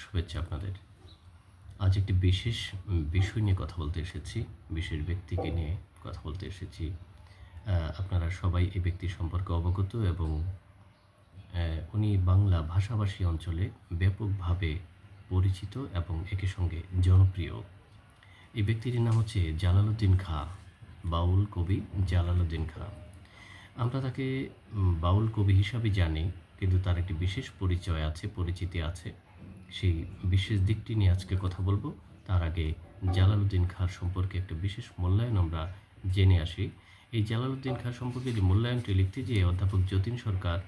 শুভেচ্ছা আপনাদের। আজ একটি বিশেষ বিষয় নিয়ে কথা বলতে এসেছি, বিশেষ ব্যক্তিকে নিয়ে কথা বলতে এসেছি। আপনারা সবাই এই ব্যক্তি সম্পর্কে অবগত এবং উনি বাংলা ভাষাভাষী অঞ্চলে ব্যাপকভাবে পরিচিত এবং একই সঙ্গে জনপ্রিয়। এই ব্যক্তিটির নাম হচ্ছে জালালউদ্দিন খাঁ, বাউল কবি জালালউদ্দিন খাঁ। আমরা তাকে বাউল কবি হিসাবে জানি, কিন্তু তার একটি বিশেষ পরিচয় আছে, পরিচিতি আছে। সেই বিশেষ দিকটি নিয়ে আজকে কথা বলব। তার আগে জালালউদ্দিন খাঁর সম্পর্কে একটা বিশেষ মূল্যায়ন আমরা জেনে আসি। এই জালালউদ্দিন খাঁ সম্পর্কে যে মূল্যায়নটি লিখতে গিয়ে অধ্যাপক যতীন সরকার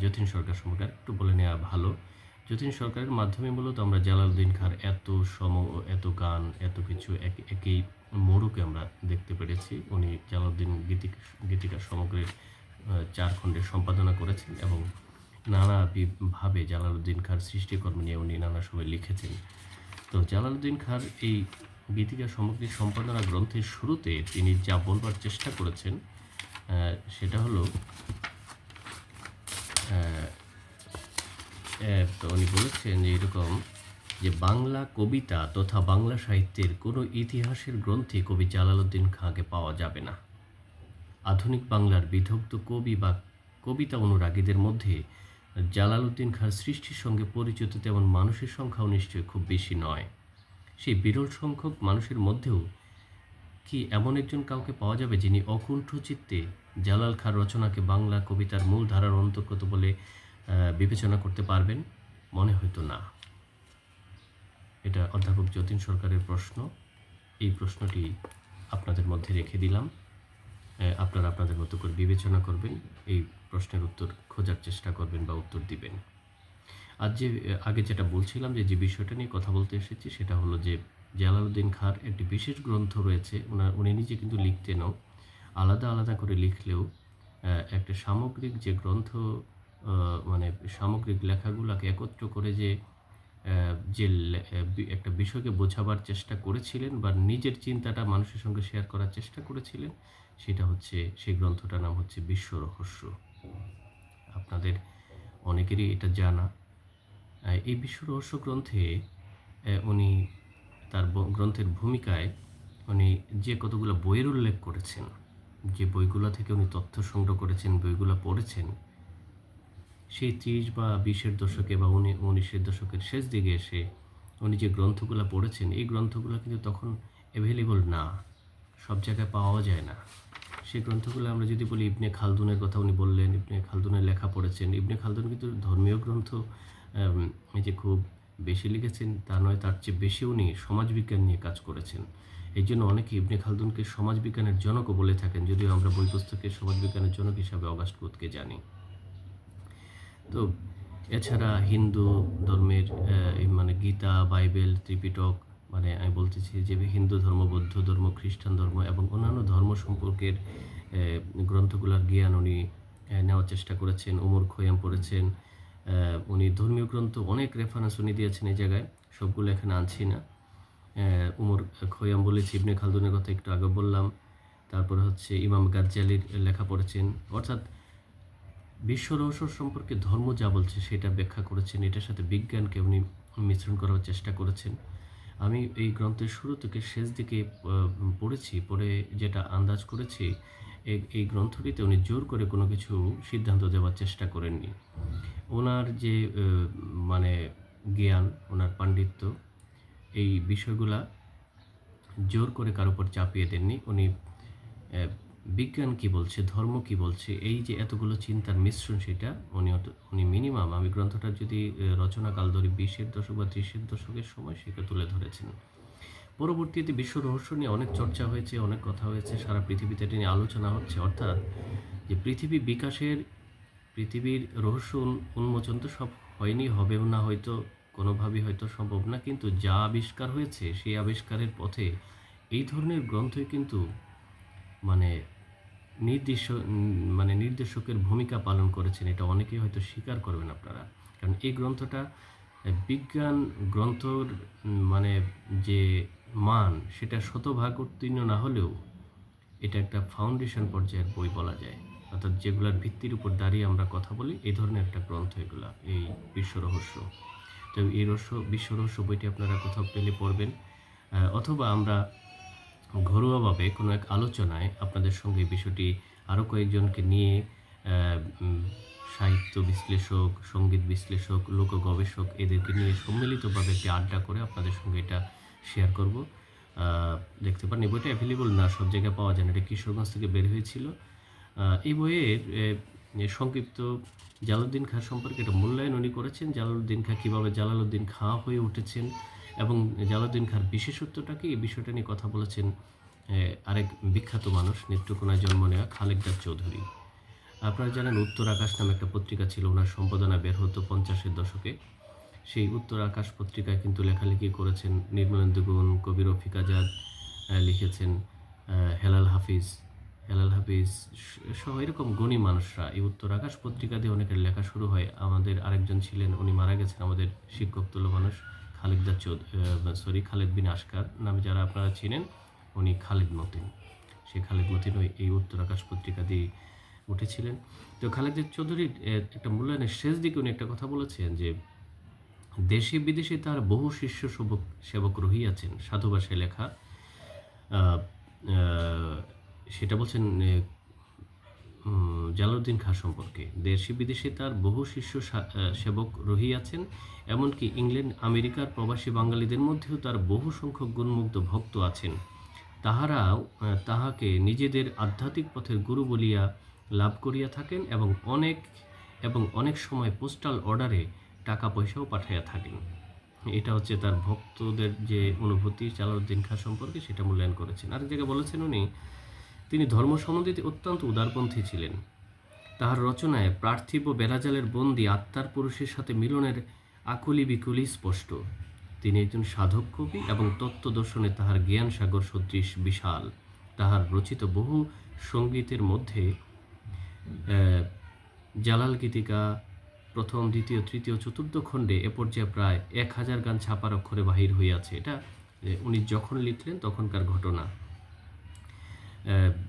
যতীন সরকার সম্পর্কে একটু বলে নেওয়া ভালো। যতীন সরকারের মাধ্যমে মূলত আমরা জালালউদ্দিন খাঁর এত সম এত গান, এত কিছু এক- একই মোড়কে আমরা দেখতে পেরেছি। উনি জালালউদ্দিন গীতিকা গীতিকা সমগ্রের চার খণ্ডের সম্পাদনা করেছেন এবং নানা ভাবে জালালউদ্দিন খাঁর সৃষ্টিকর্ম নিয়ে উনি নানা সময় লিখেছেন। তো জালালউদ্দিন খাঁর এই গীতিকা সামগ্রীর সম্পাদনা গ্রন্থের শুরুতে তিনি যা বলবার চেষ্টা করেছেন সেটা হলো তো উনি বলেছেন যে এরকম যে বাংলা কবিতা তথা বাংলা সাহিত্যের কোনো ইতিহাসের গ্রন্থে কবি জালালউদ্দিন খাঁকে পাওয়া যাবে না। আধুনিক বাংলার বিধগ্ধ কবি বা কবিতা অনুরাগীদের মধ্যে জালালউদ্দিন খাঁর সৃষ্টির সঙ্গে পরিচিত তেমন মানুষের সংখ্যাও নিশ্চয়ই খুব বেশি নয়। সেই বিরল সংখ্যক মানুষের মধ্যেও কি এমন একজন কাউকে পাওয়া যাবে যিনি অকুণ্ঠ চিত্তে জালাল খাঁর রচনাকে বাংলা কবিতার মূল ধারার অন্তর্গত বলে বিবেচনা করতে পারবেন? মনে হয়তো না। এটা অধ্যাপক যতীন সরকারের প্রশ্ন। এই প্রশ্নটি আপনাদের মধ্যে রেখে দিলাম। আপনারা আপনাদের মতো করে বিবেচনা করবেন। এই প্রশ্নের উত্তর খোঁজার চেষ্টা করবেন বা উত্তর দিবেন। আজ যে, আগে যেটা বলছিলাম যে যে বিষয়টা নিয়ে কথা বলতে এসেছি সেটা হলো যে, জালালউদ্দিন খাঁর একটি বিশেষ গ্রন্থ রয়েছে। ওনার উনি নিজে কিন্তু লিখতেনও আলাদা আলাদা করে লিখলেও একটা সামগ্রিক যে গ্রন্থ মানে সামগ্রিক লেখাগুলোকে একত্র করে যে যে একটা বিষয়কে বোঝাবার চেষ্টা করেছিলেন বা নিজের চিন্তাটা মানুষের সঙ্গে শেয়ার করার চেষ্টা করেছিলেন, সেটা হচ্ছে, সেই গ্রন্থটার নাম হচ্ছে বিশ্ব রহস্য। আপনাদের অনেকেরই এটা জানা। এই বিশ্ব রহস্য গ্রন্থে উনি তার গ্রন্থের ভূমিকায় উনি যে কতগুলো বইয়ের উল্লেখ করেছেন, যে বইগুলো থেকে উনি তথ্য সংগ্রহ করেছেন, বইগুলো পড়েছেন, সেই ত্রিশ বা বিশের দশকে বা উনি উনিশের দশকের শেষ দিকে এসে উনি যে গ্রন্থগুলো পড়েছেন, এই গ্রন্থগুলো কিন্তু তখন অ্যাভেলেবল না। সব জায়গায় পাওয়া যায় না। সেই গ্রন্থগুলো আমরা যদি বলি ইবনে খালদুনের কথা উনি বললেন, ইবনে খালদুনের লেখা পড়েছেন। ইবনে খালদুন কিন্তু ধর্মীয় গ্রন্থ যে খুব বেশি লিখেছেন, তা নয়, তার চেয়ে বেশি উনি সমাজবিজ্ঞান নিয়ে কাজ করেছেন। এই জন্য অনেকে ইবনে খালদুনকে সমাজবিজ্ঞানের জনকও বলে থাকেন, যদিও আমরা বই পুস্তকে সমাজবিজ্ঞানের জনক হিসাবে অগাস্ট বোধকে জানি। তো এছাড়া হিন্দু ধর্মের মানে গীতা, বাইবেল, ত্রিপিটক মানে আমি বলতেছি যে হিন্দু ধর্ম, বৌদ্ধ ধর্ম, খ্রিস্টান ধর্ম এবং অন্যান্য ধর্ম সম্পর্কের গ্রন্থগুলোর জ্ঞান উনি নেওয়ার চেষ্টা করেছেন, উমর খৈয়াম পড়েছেন। উনি ধর্মীয় গ্রন্থ অনেক রেফারেন্স উনি দিয়েছেন এই জায়গায়, সবগুলো এখানে আনছি না। উমর খৈয়াম বলেছি, ইবনে খালদুনের কথা একটু আগে বললাম। তারপরে হচ্ছে ইমাম গাজ্জালির লেখা পড়েছেন। অর্থাৎ বিশ্ব রহস্য সম্পর্কে ধর্ম যা বলছে সেটা ব্যাখ্যা করেছেন। এটার সাথে বিজ্ঞানকে উনি মিশ্রণ করার চেষ্টা করেছেন। আমি এই গ্রন্থের শুরু থেকে শেষ দিকে পড়েছি, পড়ে যেটা আন্দাজ করেছি এই গ্রন্থটিতে উনি জোর করে কোনো কিছু সিদ্ধান্ত দেওয়ার চেষ্টা করেননি। ওনার যে মানে জ্ঞান, ওনার পাণ্ডিত্য, এই বিষয়গুলা জোর করে কারও চাপিয়ে দেননি। উনি বিজ্ঞান কি বলছে, ধর্ম কি বলছে, এই যে এতগুলো চিন্তার মিশ্রণ সেটা উনি উনি মিনিমাম আমি গ্রন্থটা যদি রচনাকাল ধরি বিশের দশক বা ত্রিশের দশকের সময় সেটা তুলে ধরেছেন। পরবর্তীতে বিশ্ব রহস্য নিয়ে অনেক চর্চা হয়েছে, অনেক কথা হয়েছে, সারা পৃথিবীতে এটা নিয়ে আলোচনা হচ্ছে, অর্থাৎ যে পৃথিবী বিকাশের, পৃথিবীর রহস্য উন্মোচন তো সব হয়নি, হবেও না হয়তো, কোনোভাবেই হয়তো সম্ভব না, কিন্তু যা আবিষ্কার হয়েছে, সেই আবিষ্কারের পথে এই ধরনের গ্রন্থই কিন্তু মানে উম, মানে নির্দেশকের ভূমিকা পালন করেছেন এটা অনেকেই হয়তো স্বীকার করবেন আপনারা। কারণ এই গ্রন্থটা বিজ্ঞান গ্রন্থর মানে যে মান সেটা শতভাগ উত্তীর্ণ না হলেও এটা একটা ফাউন্ডেশন পর্যায়ের বই বলা যায়। অর্থাৎ যেগুলোর ভিত্তির উপর দাঁড়িয়ে আমরা কথা বলি এই ধরনের একটা গ্রন্থ এগুলা এই বিশ্ব রহস্য। তো এই রহস্য বিশ্ব রহস্য বইটি আপনারা কোথাও পেলে পড়বেন। অথবা আমরা ঘরোয়াভাবে কোনো এক আলোচনায় আপনাদের সঙ্গে বিষয়টি আরও কয়েকজনকে নিয়ে সাহিত্য বিশ্লেষক, সংগীত বিশ্লেষক লোক গবেষক এদেরকে নিয়ে সম্মিলিতভাবে একটি আড্ডা করে আপনাদের সঙ্গে এটা শেয়ার করব। দেখতে পারেন, এই বইটা অ্যাভেলেবল না, সব জায়গায় পাওয়া যায় না। এটা কিশোরগঞ্জ থেকে বের হয়েছিল। এই বইয়ের সংক্ষিপ্ত জালালউদ্দিন খাঁ সম্পর্কে একটা মূল্যায়ন উনি করেছেন। জালালউদ্দিন খাঁ, কীভাবে জালালউদ্দিন খাঁ হয়ে উঠেছেন এবং জালালউদ্দিন খাঁর বিশেষত্বটা কি? এই বিষয়টা নিয়ে কথা বলেছেন আরেক বিখ্যাত মানুষ, নেত্রকোনায় জন্ম নেওয়া খালেকদার চৌধুরী। আপনারা জানেন উত্তর আকাশ নামে একটা পত্রিকা ছিল, ওনার সম্পাদনা বের হতো পঞ্চাশের দশকে। সেই উত্তর আকাশ পত্রিকায় কিন্তু লেখালেখি করেছেন নির্মলেন্দু গুণ, কবির রফিক আজাদ লিখেছেন হেলাল হাফিজ। হেলাল হাফিজ সহ এরকম গণী মানুষরা এই উত্তর আকাশ পত্রিকা দিয়ে অনেকের লেখা শুরু হয়। আমাদের আরেকজন ছিলেন, উনি মারা গেছেন, আমাদের শিক্ষক তুল্য মানুষ। খালেদদার চৌধ সরি খালেদ বিন আসকার নামে যারা আপনারা চিনেন, উনি খালেদ মতিন। সেই খালেদ মতিন ওই এই উত্তর আকাশ পত্রিকা দিয়ে উঠেছিলেন। তো খালেদ চৌধুরীর একটা মূল্যায়নের শেষ দিকে উনি একটা কথা বলেছেন যে, দেশে বিদেশে তার বহু শিষ্য সেবক সেবক রহিয়াছেন সাধু ভাষায় লেখা সেটা বলছেন জালালউদ্দিন খাঁ সম্পর্কে। দেশি বিদেশে তার বহু শিষ্য সেবক রহিয়াছেন এমনকি ইংল্যান্ড আমেরিকার প্রবাসী বাঙালিদের মধ্যেও তার বহু সংখ্যক গুণমুগ্ধ ভক্ত আছেন। তাহারাও আহ, তাহাকে নিজেদের আধ্যাত্মিক পথের গুরু বলিয়া লাভ করিয়া থাকেন এবং অনেক এবং অনেক সময় পোস্টাল অর্ডারে টাকা পয়সাও পাঠাইয়া থাকেন। এটা হচ্ছে তার ভক্তদের যে অনুভূতি জালালউদ্দিন খাঁ সম্পর্কে সেটা মূল্যায়ন করেছেন। আরেক জায়গায় বলেছেন উনি তিনি ধর্ম সম্বন্ধিত অত্যন্ত উদারপন্থী ছিলেন। তাহার রচনায় পার্থিব বেড়াজালের বন্দি আত্মার পুরুষের সাথে মিলনের আকুলি বিকুলি স্পষ্ট। তিনি একজন সাধক কবি এবং তত্ত্বদর্শনে তাহার জ্ঞান সাগর সদৃশ বিশাল। তাহার রচিত বহু সঙ্গীতের মধ্যে জালাল গীতিকা, প্রথম, দ্বিতীয়, তৃতীয়, চতুর্থ খণ্ডে এ পর্যায়ে প্রায় এক হাজার গান ছাপার অক্ষরে বাহির হইয়াছে। এটা উনি যখন লিখলেন তখনকার ঘটনা।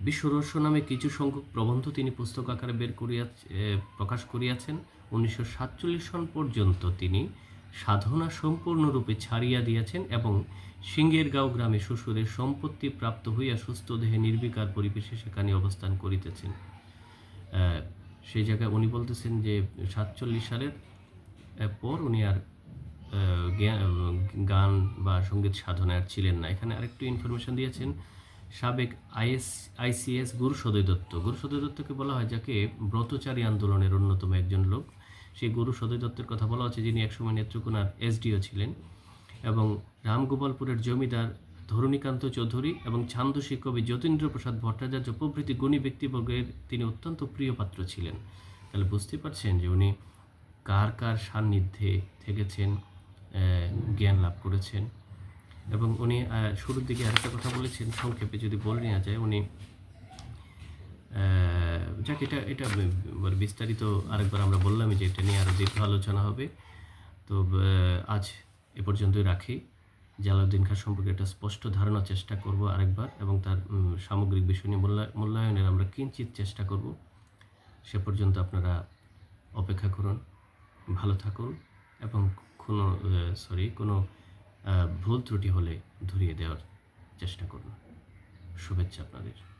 বিশ্ব রহস্য নামে কিছু সংখ্যক প্রবন্ধ তিনি পুস্তক আকারে বের করিয়া প্রকাশ করিয়াছেন। উনিশশো সাতচল্লিশ সন পর্যন্ত তিনি সাধনা সম্পূর্ণরূপে ছাড়িয়া দিয়াছেন এবং সিঙ্গেরগাঁও গ্রামে শ্বশুরের সম্পত্তি প্রাপ্ত হইয়া সুস্থ দেহে নির্বিকার পরিবেশে সেখানে অবস্থান করিতেছেন। সেই জায়গায় উনি বলতেছেন যে, সাতচল্লিশ সালের পর উনি আর গান বা সংগীত সাধনায় ছিলেন না। এখানে আরেকটু ইনফরমেশন দিয়েছেন। সাবেক আইএস, আইসিএস গুরু সদয় দত্ত। গুরু সদয় দত্তকে বলা হয় যাকে ব্রতচারী আন্দোলনের অন্যতম একজন লোক। সেই গুরু সদয় দত্তের কথা বলা হচ্ছে যিনি একসময় নেত্রকোনার এসডিও ছিলেন এবং রামগোপালপুরের জমিদার ধরণীকান্ত চৌধুরী এবং ছান্দসী কবি যতীন্দ্র প্রসাদ ভট্টাচার্য প্রভৃতি গুণী ব্যক্তিবর্গের তিনি অত্যন্ত প্রিয় পাত্র ছিলেন। তাহলে বুঝতে পারছেন যে উনি কার কার সান্নিধ্যে থেকেছেন জ্ঞান লাভ করেছেন। এবং উনি শুরুর দিকে আরেকটা কথা বলেছেন, সংক্ষেপে যদি বলে নেওয়া যায়, উনি যাক, এটা এটা বিস্তারিত আরেকবার আমরা বললামই যে এটা নিয়ে আরও দীর্ঘ আলোচনা হবে। তো আজ এ পর্যন্তই রাখি। জালাউদ্দিন খাঁ সম্পর্কে একটা স্পষ্ট ধারণার চেষ্টা করব আরেকবার এবং তার সামগ্রিক বিষয় নিয়ে মূল্যা- মূল্যায়নের আমরা কিঞ্চিত চেষ্টা করব। সে পর্যন্ত আপনারা অপেক্ষা করুন, ভালো থাকুন এবং কোনো সরি কোনো ভুল ত্রুটি হলে ধরিয়ে দেওয়ার চেষ্টা করুন। শুভেচ্ছা আপনাদের।